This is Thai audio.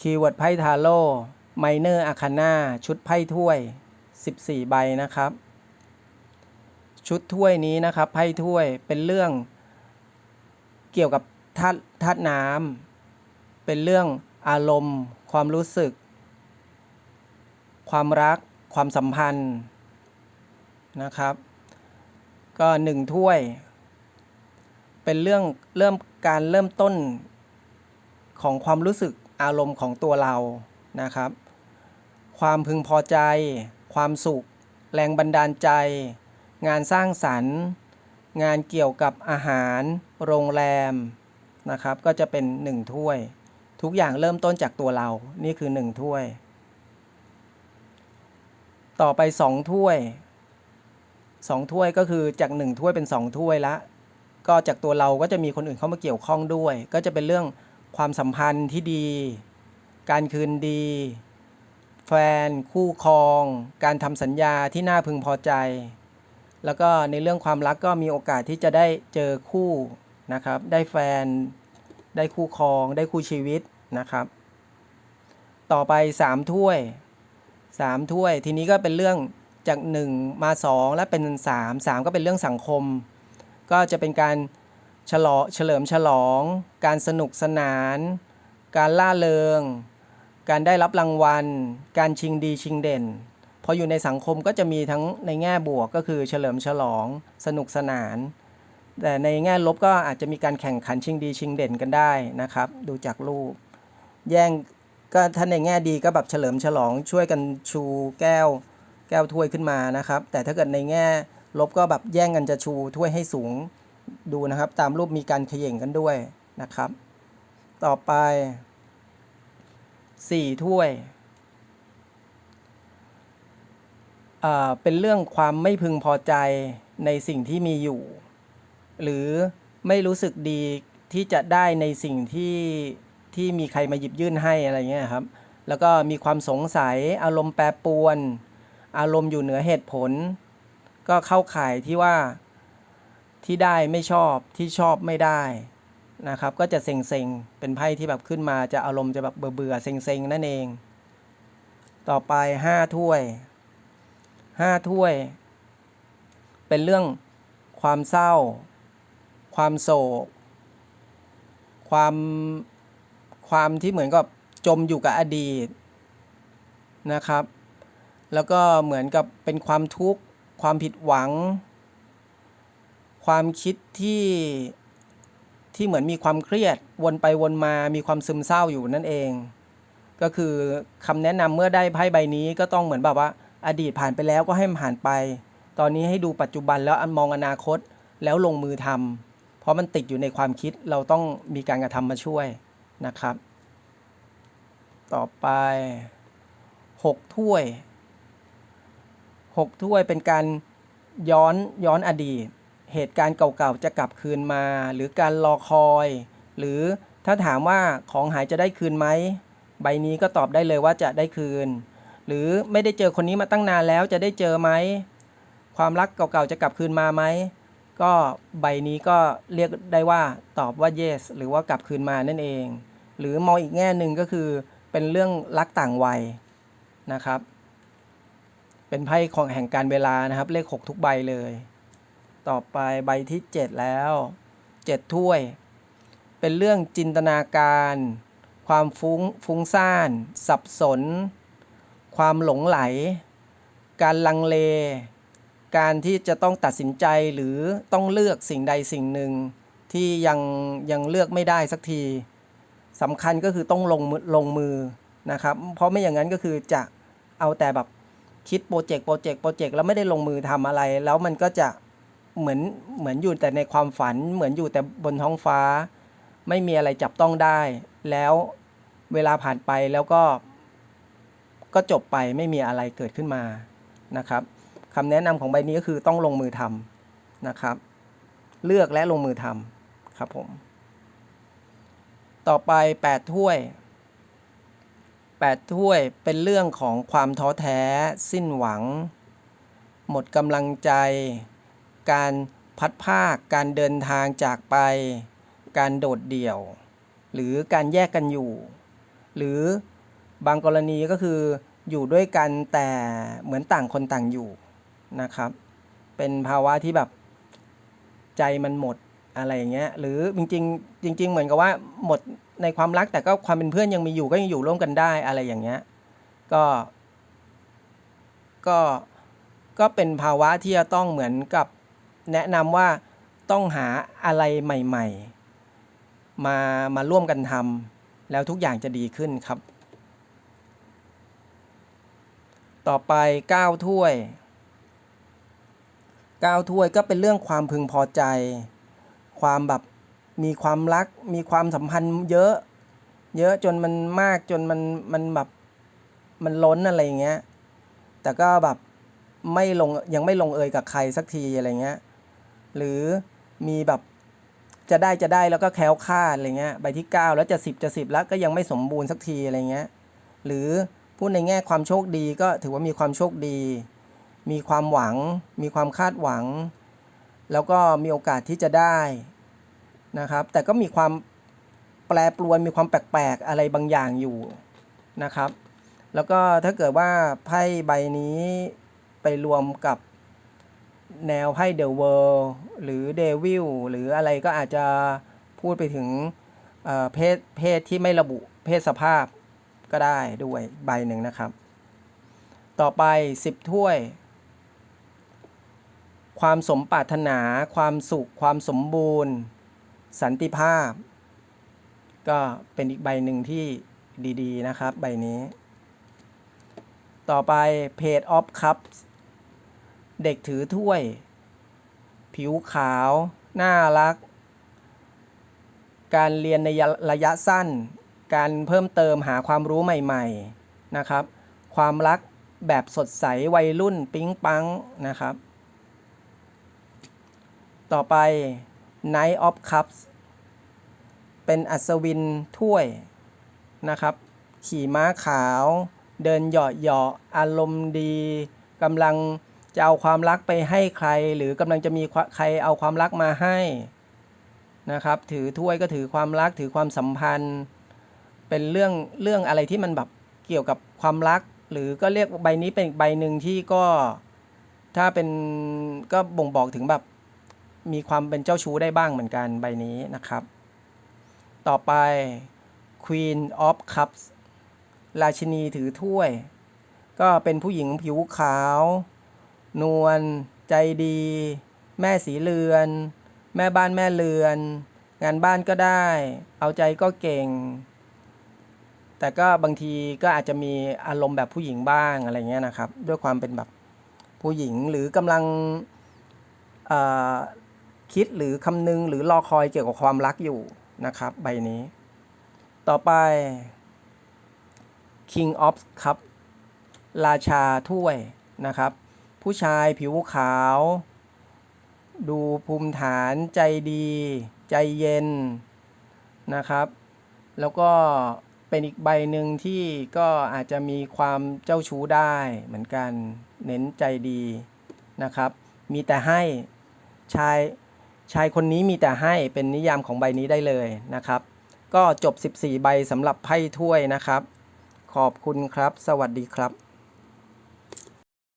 คีย์เวิร์ดไพ่ทาโร่ไมเนอร์อาคาน่าชุดไพ่ถ้วย 14 ใบนะครับ ชุดถ้วยนี้นะครับไพ่ถ้วยเป็นเรื่องเกี่ยวกับธาตุธาตุน้ำเป็นเรื่องอารมณ์ ความรู้สึก ความรัก ความสัมพันธ์นะครับ ก็หนึ่งถ้วย เป็นเรื่องเริ่มการเริ่มต้นของความรู้สึก อารมณ์ของตัวเรานะครับ ความพึงพอใจ ความสุข แรงบันดาลใจ งานสร้างสรรค์ งานเกี่ยวกับอาหาร โรงแรมนะครับ ก็จะเป็นหนึ่งถ้วย ทุกอย่างเริ่มต้นจากตัวเรา นี่คือหนึ่งถ้วย ต่อไปสองถ้วยสองถ้วยก็คือจากหนึ่งถ้วยเป็นสองถ้วยละ ก็จากตัวเราก็จะมีคนอื่นเข้ามาเกี่ยวข้องด้วย ก็จะเป็นเรื่อง ความสัมพันธ์ที่ดี การคืนดี แฟน คู่ครอง การทำสัญญาที่น่าพึงพอใจ แล้วก็ในเรื่องความรักก็มีโอกาสที่จะได้เจอคู่นะครับ ได้แฟน ได้คู่ครอง ได้คู่ชีวิตนะครับ ต่อไปสามถ้วยสามถ้วย ทีนี้ก็เป็นเรื่องจากหนึ่งมาสองและเป็นสามสามก็เป็นเรื่องสังคม ก็จะเป็นการ ฉลองเฉลิมฉลอง การสนุกสนาน การล่าเริง การได้รับรางวัล การชิงดีชิงเด่น พออยู่ในสังคมก็จะมีทั้งในแง่บวกก็คือเฉลิมฉลอง สนุกสนาน แต่ในแง่ลบก็อาจจะมีการแข่งขันชิงดีชิงเด่นกันได้นะครับ ดูจากรูป แย่งก็ถ้าในแง่ดีก็แบบเฉลิมฉลองช่วยกันชูแก้ว แก้วถ้วยขึ้นมานะครับ แต่ถ้าเกิดในแง่ลบก็แบบแย่งกันจะชูถ้วยให้สูง ดูนะครับตามรูปมีการเขย่งกันด้วยนะครับ ต่อไปสี่ถ้วยอ่าเป็นเรื่องความไม่พึงพอใจในสิ่งที่มีอยู่ หรือไม่รู้สึกดีที่จะได้ในสิ่งที่ที่มีใครมาหยิบยื่นให้อะไรเงี้ยครับ แล้วก็มีความสงสัยอารมณ์แปรปรวน อารมณ์อยู่เหนือเหตุผล ก็เข้าข่ายที่ว่า ที่ได้ไม่ชอบที่ชอบไม่ได้นะครับ ก็จะเซ็งๆ เป็นไพ่ที่แบบขึ้นมาจะอารมณ์จะแบบเบื่อๆเซ็งๆ นั่นเอง ต่อไปห้าถ้วยห้าถ้วย เป็นเรื่องความเศร้า ความโศก ความความที่เหมือนกับจมอยู่กับอดีตนะครับ แล้วก็เหมือนกับเป็นความทุกข์ ความผิดหวัง ความคิดที่ที่เหมือนมีความเครียดวนไปวนมามีความซึมเศร้าอยู่นั่นเอง ก็คือคำแนะนำเมื่อได้ไพ่ใบนี้ก็ต้องเหมือนแบบว่า อดีตผ่านไปแล้วก็ให้มันผ่านไป ตอนนี้ให้ดูปัจจุบันแล้วมองอนาคตแล้วลงมือทำเพราะมันติดอยู่ในความคิดเราต้องมีการกระทำมาช่วยนะครับ ต่อไปหกถ้วยหกถ้วยเป็นการย้อนย้อนอดีต เหตุการณ์เก่าๆจะกลับคืนมา หรือการรอคอย หรือถ้าถามว่าของหายจะได้คืนไหมใบนี้ก็ตอบได้เลยว่าจะได้คืน หรือไม่ได้เจอคนนี้มาตั้งนานแล้วจะได้เจอไหมความรักเก่าๆจะกลับคืนมาไหมก็ใบนี้ก็เรียกได้ว่าตอบว่า yes หรือว่ากลับคืนมานั่นเอง หรือมองอีกแง่หนึ่งก็คือเป็นเรื่องรักต่างวัยนะครับ เป็นไพ่ของแห่งการเวลานะครับ เลข 6 ทุกใบเลย ต่อไปใบที่ 7 แล้ว 7 ถ้วย เป็นเรื่องจินตนาการ ความฟุ้งฟุ้งซ่าน สับสน ความหลงไหล การลังเล การที่จะต้องตัดสินใจหรือต้องเลือกสิ่งใดสิ่งหนึ่ง ที่ยังยังเลือกไม่ได้สักทีสำคัญก็คือต้องลงลงมือนะครับ เพราะไม่อย่างนั้นก็คือจะเอาแต่แบบคิดโปรเจกต์โปรเจกต์โปรเจกต์แล้วไม่ได้ลงมือทำอะไร แล้วมันก็จะ เหมือนเหมือนอยู่แต่ในความฝัน เหมือนอยู่แต่บนท้องฟ้า ไม่มีอะไรจับต้องได้ แล้วเวลาผ่านไปแล้วก็ ก็จบไปไม่มีอะไรเกิดขึ้นมานะครับคำแนะนำของใบนี้ก็คือต้องลงมือทำนะครับ เลือกและลงมือทำครับผม ต่อไป 8 ถ้วย 8 ถ้วยเป็นเรื่องของความท้อแท้ สิ้นหวัง หมดกำลังใจ การพัดภาค การเดินทางจากไป การโดดเดี่ยว หรือการแยกกันอยู่ หรือบางกรณีก็คืออยู่ด้วยกันแต่เหมือนต่างคนต่างอยู่นะครับ เป็นภาวะที่แบบใจมันหมดอะไรอย่างเงี้ยหรือจริงๆจริง ๆ เหมือนกับว่าหมดในความรักแต่ก็ความเป็นเพื่อนยังมีอยู่ก็ยังอยู่ร่วมกันได้อะไรอย่างเงี้ยก็ก็ก็เป็นภาวะที่จะต้องเหมือนกับ แนะนำว่าต้องหาอะไรใหม่ ๆ มามาร่วมกันทำแล้วทุกอย่างจะดีขึ้นครับ ต่อไป 9 ถ้วย 9 ถ้วยก็เป็นเรื่องความพึงพอใจ ความแบบมีความรัก มีความสัมพันธ์เยอะ เยอะจนมันมากจนมันมันแบบมันล้นอะไรอย่างเงี้ย แต่ก็แบบไม่ลงยังไม่ลงเอยกับใครสักทีอะไรเงี้ย หรือมีแบบจะได้จะได้แล้วก็แคล้วคลาดอะไรเงี้ยใบที่ 9 แล้วจะ 10 จะ 10 แล้วก็ยังไม่สมบูรณ์สักทีอะไรเงี้ยหรือพูดในแง่ความโชคดีก็ถือว่ามีความโชคดี มีความหวัง มีความคาดหวัง แล้วก็มีโอกาสที่จะได้นะครับ แต่ก็มีความแปรปรวนมีความแปลกๆอะไรบางอย่างอยู่นะครับ แล้วก็ถ้าเกิดว่าไพ่ใบนี้ไปรวมกับแนวไพ่เดอะเวิลด์ หรือเดวิลหรืออะไรก็อาจจะพูดไปถึงเเพศเพศที่ไม่ระบุเพศสภาพก็ได้ด้วยใบหนึ่งนะครับ ต่อไป 10 ถ้วย ความสมปรารถนา ความสุข ความสมบูรณ์ สันติภาพ ก็เป็นอีกใบหนึ่งที่ดีๆนะครับ ใบนี้ ต่อไป Page of Cups เด็กถือถ้วย ผิวขาว น่ารัก การเรียนในระยะสั้น การเพิ่มเติมหาความรู้ใหม่ ๆนะครับ ความรักแบบสดใสวัยรุ่นปิ๊งปังนะครับ ต่อไป Knight of Cups เป็นอัศวินถ้วยนะครับ ขี่ม้าขาว เดินเหยาะเหยาะอารมณ์ดีกำลัง จะเอาความรักไปให้ใคร หรือกำลังจะมีใครเอาความรักมาให้นะครับ ถือถ้วยก็ถือความรักถือความสัมพันธ์ เป็นเรื่องเรื่องอะไรที่มันแบบเกี่ยวกับความรัก หรือก็เรียกใบนี้เป็นใบหนึ่งที่ก็ถ้าเป็นก็บ่งบอกถึงแบบมีความเป็นเจ้าชู้ได้บ้างเหมือนกันใบนี้นะครับ ต่อไป Queen of Cups ราชินีถือถ้วย ก็เป็นผู้หญิงผิวขาว นวล ใจดี แม่สีเรือน แม่บ้านแม่เรือน งานบ้านก็ได้ เอาใจก็เก่ง แต่ก็บางทีก็อาจจะมีอารมณ์แบบผู้หญิงบ้างอะไรเงี้ยนะครับ ด้วยความเป็นแบบผู้หญิงหรือกำลังคิดหรือคำนึงหรือรอคอยเกี่ยวกับความรักอยู่นะครับ ใบนี้ ต่อไป King of Cup ราชาถ้วยนะครับ ผู้ชายผิวขาว ดูภูมิฐานใจดี ใจเย็นนะครับ แล้วก็เป็นอีกใบหนึ่งที่ก็อาจจะมีความเจ้าชู้ได้เหมือนกันเน้นใจดีนะครับ มีแต่ให้ชายชายคนนี้มีแต่ให้เป็นนิยามของใบนี้ได้เลยนะครับ ก็จบ 14 ใบสำหรับไพ่ถ้วยนะครับ ขอบคุณครับ สวัสดีครับ